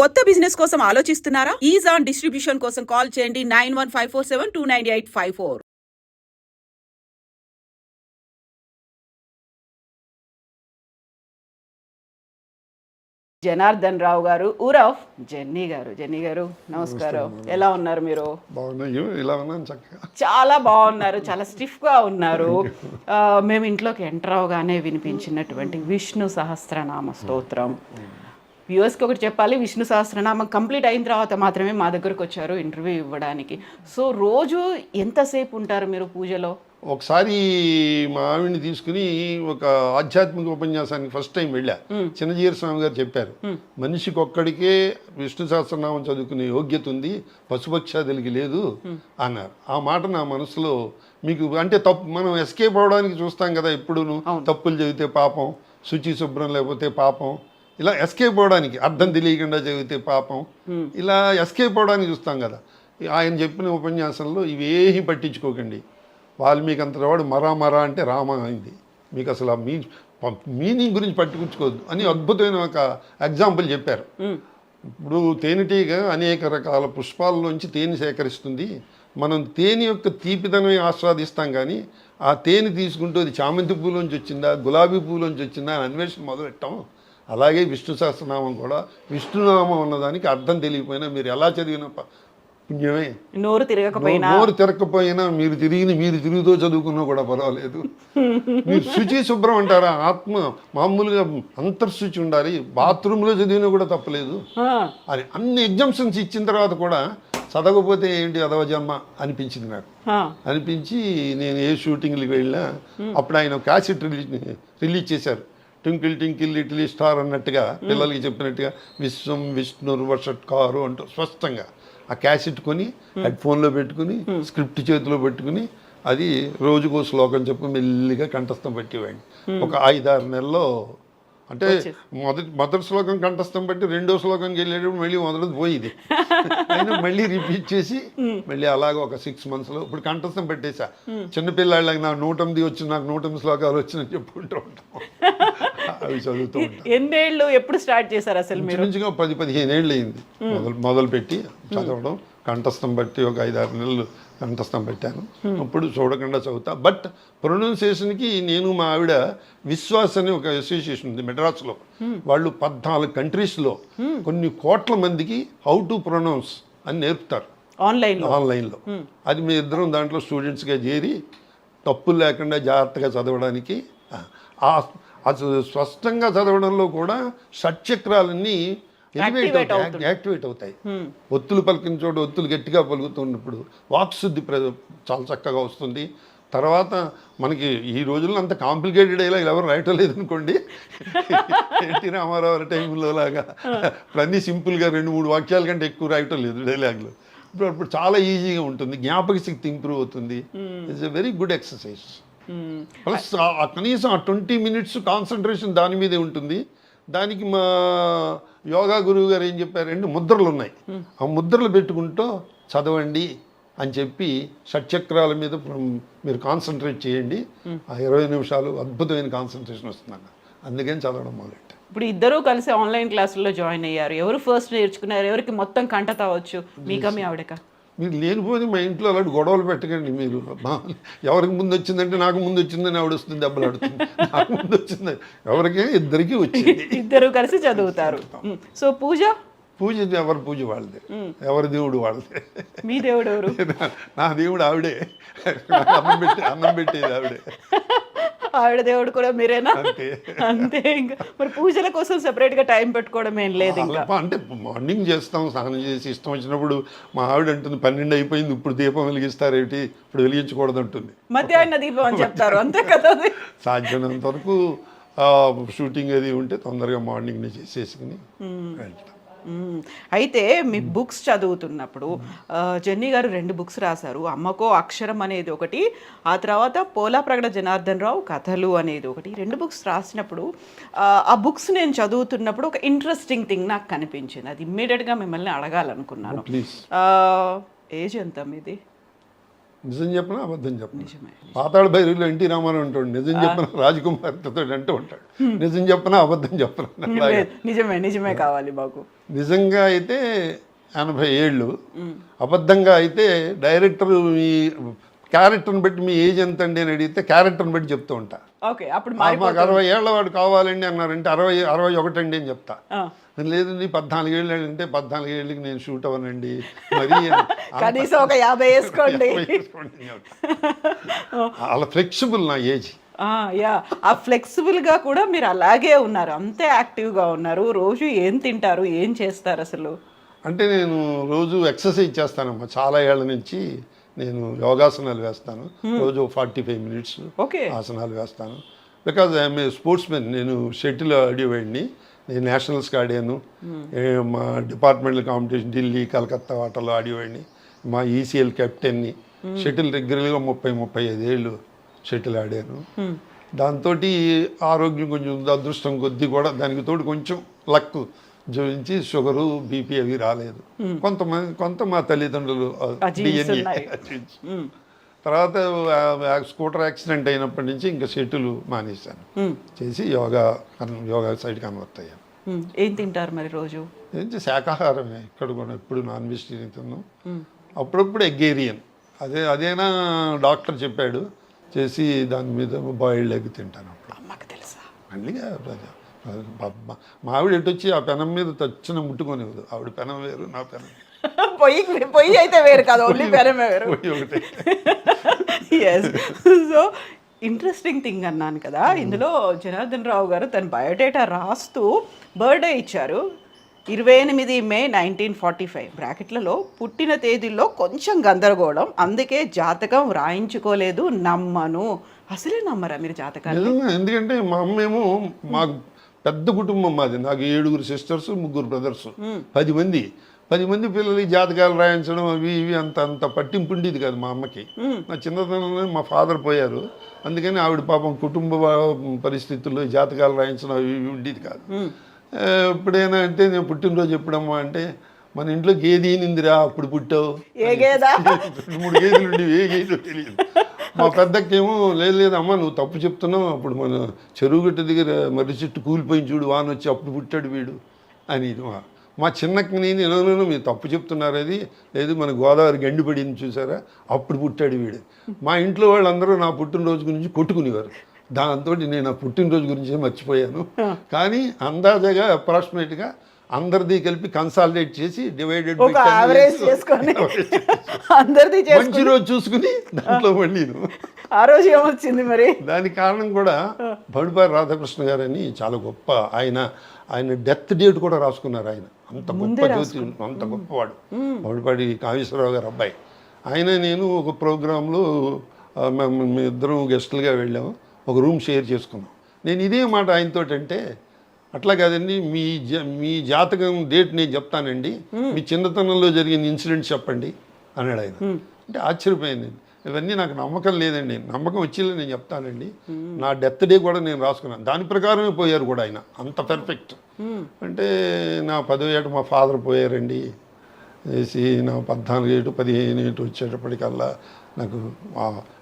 కొత్త బిజినెస్ కోసం ఆలోచిస్తున్నారా? ఈజ్ ఆన్ డిస్ట్రిబ్యూషన్ కోసం కాల్ చేయండి nine one five four seven two nine eight five four. Janardhan Rao గారు ఊరఫ్ జెన్నీ గారు. జెన్నీ గారు నమస్కారం. ఎలా ఉన్నారు మీరు? చాలా బాగున్నారు. చాలా స్టిఫ్గా ఉన్నారు మేము ఇంట్లోకి ఎంటర్ అవగానే వినిపించినటువంటి విష్ణు సహస్రనామ స్తోత్రం. వ్యూవర్స్కి ఒకటి చెప్పాలి విష్ణు సహస్రనామం కంప్లీట్ అయిన తర్వాత మాత్రమే మా దగ్గరకు వచ్చారు ఇంటర్వ్యూ ఇవ్వడానికి. సో రోజు ఎంతసేపు ఉంటారు మీరు పూజలో? ఒకసారి మా ఆవిడ్ని తీసుకుని ఒక ఆధ్యాత్మిక ఉపన్యాసానికి ఫస్ట్ టైం వెళ్ళా. చిన్నజీర స్వామి గారు చెప్పారు మనిషికి ఒక్కడికే విష్ణు సహస్రనామం చదువుకునే యోగ్యత ఉంది పశుపక్షాదులకి లేదు అన్నారు. ఆ మాట నా మనసులో మీకు అంటే తప్పు మనం ఎస్కేప్ అవడానికి చూస్తాం కదా ఎప్పుడును. తప్పులు చదివితే పాపం శుచి శుభ్రం లేకపోతే పాపం ఇలా ఎస్కేప్ అవడానికి అర్థం తెలియకుండా చదివితే పాపం. ఇలా ఎస్కేప్ అవడానికి చూస్తాం కదా. ఆయన చెప్పిన ఉపన్యాసంలో ఇవేమీ పట్టించుకోకండి. వాల్మీకి అంతటి వాడు మరా మరా అంటే రామ అయింది. మీకు అసలు ఆ మీ మీనింగ్ గురించి పట్టించుకోవద్దు అని అద్భుతమైన ఒక ఎగ్జాంపుల్ చెప్పారు. ఇప్పుడు తేనెటీగ అనేక రకాల పుష్పాల్లోంచి తేనె సేకరిస్తుంది. మనం తేనె యొక్క తీపిదనమే ఆస్వాదిస్తాం కానీ ఆ తేనె తీసుకుంటూ అది చామంతి పూలోంచి వచ్చిందా గులాబీ పూలోంచి వచ్చిందా అని అన్వేషణ మొదలెట్టాం. అలాగే విష్ణు సహస్రనామం కూడా. విష్ణునామం అన్నదానికి అర్థం తెలియకపోయినా మీరు ఎలా చదివిన పుణ్యమే. నోరు తిరగకపోయినా. నోరు తిరగకపోయినా మీరు తిరిగి మీరు తిరుగుతూ చదువుకున్నా కూడా పర్వాలేదు. మీరు శుచి శుభ్రం అంటారా? ఆత్మ మామూలుగా అంతర్శుచి ఉండాలి. బాత్రూంలో చదివినా కూడా తప్పలేదు. అని అన్ని ఎగ్జామ్షన్స్ ఇచ్చిన తర్వాత కూడా చదవకపోతే ఏంటి అదవ జన్మ అనిపించింది నాకు. అనిపించి నేను ఏ షూటింగ్కి వెళ్ళినా అప్పుడు ఆయన క్యాసెట్ రిలీజ్ రిలీజ్ చేశారు. ట్వింకిల్ ట్వింకిల్ లిటిల్ స్టార్ అన్నట్టుగా పిల్లలకి చెప్పినట్టుగా విశ్వం విష్ణు కారు అంటూ స్పష్టంగా ఆ క్యాసెట్ కొని హెడ్ ఫోన్లో పెట్టుకుని స్క్రిప్ట్ చేతిలో పెట్టుకుని అది రోజుకో శ్లోకం చెప్పి మెల్లిగా కంఠస్థం పెట్టేవాడిని. ఒక ఐదారు నెలల్లో అంటే మొదటి మొదటి శ్లోకం కంఠస్థం పెట్టి రెండో శ్లోకంకి వెళ్ళేటప్పుడు మళ్ళీ మొదటిది పోయింది. అయినా మళ్ళీ రిపీట్ చేసి మళ్ళీ అలాగ ఒక సిక్స్ మంత్స్లో ఇప్పుడు కంఠస్థం పెట్టేశా చిన్నపిల్లాళ్ళకి నాకు నూట ఎనిమిది వచ్చి నాకు నూట ఎనిమిది శ్లోకాలు వచ్చినని చెప్పుకుంటూ ఉంటాం. అవి చదువుతూ ఎన్నేళ్ళు ఎప్పుడు స్టార్ట్ చేశారు అసలు మీరు? పది పదిహేను ఏళ్ళు అయింది. మొదలు మొదలు పెట్టి చదవడం కంఠస్థం బట్టి ఒక ఐదారు నెలలు కంఠస్థం పెట్టాను. అప్పుడు చూడకుండా చదువుతా. బట్ ప్రొనౌన్సియేషన్కి నేను మా ఆవిడ విశ్వాస్ అని ఒక అసోసియేషన్ ఉంది మెడ్రాస్లో. వాళ్ళు పద్నాలుగు కంట్రీస్లో కొన్ని కోట్ల మందికి హౌ టు ప్రొనౌన్స్ అని నేర్పుతారు. ఆన్లైన్ ఆన్లైన్లో. అది మీ ఇద్దరం దాంట్లో స్టూడెంట్స్గా చేరి తప్పులు లేకుండా జాగ్రత్తగా చదవడానికి ఆ అసలు స్పష్టంగా చదవడంలో కూడా షట్చక్రాలన్నీ ఎలివేట్ అవుతాయి యాక్టివేట్ అవుతాయి. ఒత్తులు పలికిన చోట ఒత్తులు గట్టిగా పలుకుతున్నప్పుడు వాక్శుద్ధి ప్ర చాలా చక్కగా వస్తుంది. తర్వాత మనకి ఈ రోజుల్లో అంత కాంప్లికేటెడ్ అయ్యేలా ఎవరు రాయటం లేదనుకోండి. ఎన్టీ రామారావు టైంలో లాగా ఇప్పుడు అన్నీ సింపుల్గా రెండు మూడు వాక్యాల కంటే ఎక్కువ రాయటం లేదు డైలాగ్లో. ఇప్పుడు అప్పుడు చాలా ఈజీగా ఉంటుంది. జ్ఞాపక శక్తి ఇంప్రూవ్ అవుతుంది. It's a very good exercise plus కనీసం ఆ ట్వంటీ మినిట్స్ కాన్సన్ట్రేషన్ దాని మీదే ఉంటుంది. దానికి మా యోగా గురువు గారు ఏం చెప్పారంటే ముద్రలు ఉన్నాయి. ఆ ముద్రలు పెట్టుకుంటూ చదవండి అని చెప్పి షట్చక్రాల మీద మీరు కాన్సన్ట్రేట్ చేయండి. ఆ ఇరవై నిమిషాలు అద్భుతమైన కాన్సన్ట్రేషన్ వస్తుందన్న అందుకని చదవడం మొదలెట్టాను ఇప్పుడు ఇద్దరూ కలిసి ఆన్లైన్ క్లాసుల్లో జాయిన్ అయ్యారు. ఎవరు ఫస్ట్ నేర్చుకున్నారు? ఎవరికి మొత్తం కంట తావచ్చు మీకా మీ ఆవిడక? మీరు లేనిపోతే మా ఇంట్లో అలాంటి గొడవలు పెట్టకండి మీరు. ఎవరికి ముందు వచ్చిందంటే నాకు ముందు వచ్చిందని ఆవిడ వస్తుంది దెబ్బలు ఆడుతుంది నాకు ముందు వచ్చింది ఎవరికి ఇద్దరికి వచ్చింది. ఇద్దరు కలిసి చదువుతారు. సో పూజ? పూజ ఎవరి పూజ వాళ్ళదే. ఎవరి దేవుడు వాళ్ళదే. మీ దేవుడు ఎవరు? నా- దేవుడు ఆవిడే. అన్నం పెట్టి అన్నం పెట్టేది ఆవిడే. ఆవిడ దేవుడు కూడా మీరేనా? అంతే. ఇంకా. మరి పూజల కోసం సెపరేట్గా టైం పెట్టుకోవడం ఏం లేదు ఇంకా. అంటే మార్నింగ్ చేస్తాం స్నానం చేసి ఇష్టం వచ్చినప్పుడు మా ఆవిడ అంటుంది పన్నెండు అయిపోయింది ఇప్పుడు దీపం వెలిగిస్తారేమిటి? ఇప్పుడు వెలిగించకూడదు అంటుంది. మధ్యాహ్న దీపం అని చెప్తారు అంతే కదా సాధ్యమైనంత వరకు షూటింగ్ అది ఉంటే తొందరగా మార్నింగ్ చేసేసుకుని వెళ్తాం. అయితే మీ బుక్స్ చదువుతున్నప్పుడు జెన్నీ గారు రెండు బుక్స్ రాశారు. అమ్మకో అక్షరం అనేది ఒకటి ఆ తర్వాత పోలా ప్రగడ జనార్దన్ రావు కథలు అనేది ఒకటి. రెండు బుక్స్ రాసినప్పుడు ఆ, బుక్స్ నేను చదువుతున్నప్పుడు ఒక ఇంట్రెస్టింగ్ థింగ్ నాకు కనిపించింది. అది ఇమ్మీడియట్గా మిమ్మల్ని అడగాలనుకున్నాను. ఆ, ఏజ్ ఎంత మీది నిజం చెప్పినా? అబద్ధం చెప్పను? పాతాళ భైరవిలో ఎన్టీ రామారావు ఉంటాడు నిజం చెప్పిన? రాజకుమార్తెతో అంటూ ఉంటాడు. నిజం చెప్పినా? అబద్ధం చెప్పను? నిజమే నిజమే కావాలి మాకు నిజంగా అయితే ఎనభై ఏళ్ళు అబద్ధంగా అయితే డైరెక్టర్ మీ క్యారెక్టర్ని బట్టి మీ ఏజ్ ఎంత అండి అని అడిగితే క్యారెక్టర్ని బట్టి చెప్తూ ఉంటా. ఓకే అప్పుడు మాకు అరవై ఏళ్ళ వాడు కావాలండి అన్నారంటే అరవై అరవై ఒకటి అండి అని చెప్తా. ఆ, లేదండి పద్నాలుగు ఏళ్ళు అంటే పద్నాలుగు ఏళ్ళకి నేను షూట్ అవ్వనండి. మరి కనీసం ఒక యాభై వేసుకోండి. అలా ఫ్లెక్సిబుల్ నా ఏజ్ యా. ఆ ఫ్లెక్సిబుల్గా కూడా మీరు అలాగే ఉన్నారు. అంతే యాక్టివ్గా ఉన్నారు. రోజు ఏం తింటారు? ఏం చేస్తారు అసలు? అంటే నేను రోజు ఎక్సర్సైజ్ చేస్తానమ్మా చాలా ఏళ్ళ నుంచి. నేను యోగాసనాలు వేస్తాను. రోజు ఫార్టీ ఫైవ్ మినిట్స్ ఓకే. ఆసనాలు వేస్తాను. Because I'm a sportsmen నేను షటిల్ ఆడేవాడిని నేను నేషనల్స్కి ఆడాను ఏ, మా డిపార్ట్మెంటల్ కాంపిటీషన్ ఢిల్లీ కలకత్తా వాటర్లో ఆడేవాడిని మా E ఈసీఎల్ కెప్టెన్ని షటిల్ రెగ్యులర్గా ముప్పై ముప్పై ఐదేళ్ళు షటిల్ ఆడాను. దాంతో ఆరోగ్యం కొంచెం అదృష్టం కొద్దీ కూడా దానికి తోడు కొంచెం లక్ జోడించి షుగరు బీపీ అవి రాలేదు. కొంతమంది కొంత మా తల్లిదండ్రులు తర్వాత స్కూటర్ యాక్సిడెంట్ అయినప్పటి నుంచి ఇంకా షెట్టులు మానేశాను. చేసి యోగా యోగా సైడ్ కన్వర్ట్ అయ్యాను. ఏం తింటారు మరి రోజు? ఏంటి శాకాహారమే ఇక్కడ కూడా ఎప్పుడు నాన్ వెజిటేరియన్ తిన్నాం. అప్పుడప్పుడు ఎగ్గేరియన్ అదే అదేనా డాక్టర్ చెప్పాడు. చేసి దాని మీద బాయిల్డ్ ఎగ్ తింటాను అప్పుడు. అమ్మకి తెలుసా? మళ్ళీ మా ఆవిడ ఎటు వచ్చి ఆ పెనం మీద తచ్చిన ముట్టుకునేది ఆవిడ పెనం వేరు నా పెనం పొయ్యి పొయ్యి అయితే వేరు కాదు ఓన్లీ పెరమే వేరు. ఎస్ సో ఇంట్రెస్టింగ్ థింగ్ అన్నాను కదా. ఇందులో జనార్దన్ రావు గారు తన బయోడేటా రాస్తూ బర్త్డే ఇచ్చారు. ఇరవై ఎనిమిది మే నైన్టీన్ ఫార్టీ ఫైవ్ బ్రాకెట్లలో పుట్టిన తేదీల్లో కొంచెం గందరగోళం. అందుకే జాతకం రాయించుకోలేదు నమ్మను. అసలే నమ్మరా మీరు జాతకాలు ఎందుకంటే మా అమ్మేమో మాకు పెద్ద కుటుంబం మాది. నాకు ఏడుగురు సిస్టర్స్ ముగ్గురు బ్రదర్స్ పది మంది. పది మంది పిల్లలకి జాతకాలు రాయించడం అవి ఇవి అంత అంత పట్టింపు ఉండేది కాదు మా అమ్మకి. నా చిన్నతనంలో మా ఫాదర్ పోయారు. అందుకని ఆవిడ పాపం కుటుంబ పరిస్థితుల్లో జాతకాలు రాయించడం అవి ఇవి ఉండేది కాదు. ఎప్పుడైనా అంటే నేను పుట్టినరోజు ఎప్పుడమ్మా అంటే మన ఇంట్లో గేది ఈనిందిరా అప్పుడు పుట్టావు? రెండు మూడు గేదెలు ఉండి ఏ గేదో తెలియదు. మా పెద్దకేమో లేదు లేదమ్మా నువ్వు తప్పు చెప్తున్నావు. అప్పుడు మన చెరువు గట్ట దగ్గర మర్రి చెట్టు కూలిపోయి చూడు వాన వచ్చి అప్పుడు పుట్టాడు వీడు. అని మా- మా చిన్నకి నేను ఎలానో మీరు తప్పు చెప్తున్నారు అది. లేదు మన గోదావరి గండి పడింది చూసారా? అప్పుడు పుట్టాడు వీడు. మా ఇంట్లో వాళ్ళందరూ నా పుట్టినరోజు గురించి కొట్టుకునేవారు. దాంతో నేను ఆ పుట్టినరోజు గురించి మర్చిపోయాను. కానీ అందాజగా అప్రాక్సిమేట్గా అందరిది కలిపి కన్సాలిడేట్ చేసి డివైడెడ్ ఒక యావరేజ్ చేసుకొని అందరిది మంచి రోజు చూసుకుని దాంట్లో వండిను ఆ రోజు ఏమొచ్చింది మరి? దానికి కారణం కూడా బడుపారి రాధాకృష్ణ గారని చాలా గొప్ప ఆయన ఆయన డెత్ డేట్ కూడా రాసుకున్నారు ఆయన. అంత గొప్ప జ్యోతి అంత గొప్పవాడు. బడుపాడి కామేశ్వరరావు గారు అబ్బాయి. ఆయన నేను ఒక ప్రోగ్రాంలో మేము మీ ఇద్దరం గెస్టులుగా వెళ్ళాము. ఒక రూమ్ షేర్ చేసుకున్నాం. నేను ఇదే మాట ఆయనతో అంటే అట్లా కాదండి మీ జ మీ జాతకం డేట్ నేను చెప్తానండి. మీ చిన్నతనంలో జరిగిన ఇన్సిడెంట్ చెప్పండి అన్నాడు ఆయన. అంటే ఆశ్చర్యపోయింది నేను. ఇవన్నీ నాకు నమ్మకం లేదండి. నమ్మకం వచ్చేలా నేను చెప్తానండి. నా డెత్ డే కూడా నేను రాసుకున్నాను. దాని ప్రకారమే పోయారు కూడా ఆయన. అంత పర్ఫెక్ట్ అంటే నా పదో ఏట మా ఫాదర్ పోయారండి. వేసి నా పద్నాలుగు ఏటు పదిహేను ఏటు వచ్చేటప్పటికల్లా నాకు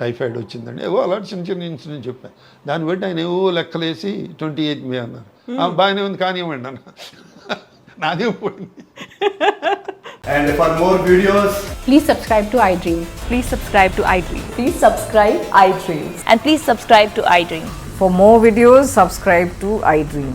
టైఫాయిడ్ వచ్చిందండి ఏవో అలాంటి చిన్న చిన్న ఇన్సిడెంట్ చెప్పాను దాన్ని బట్టి ఆయన ఏవో లెక్కలేసి ట్వంటీ ఎయిత్ మే అన్నారు "ఆ, బాగానే ఉంది కానివ్వండి అన్న నాదే పోయింది And for more videos, Please subscribe to iDream. Please subscribe to iDream. Please subscribe iDreams. And please subscribe to iDream. For more videos, subscribe to iDream.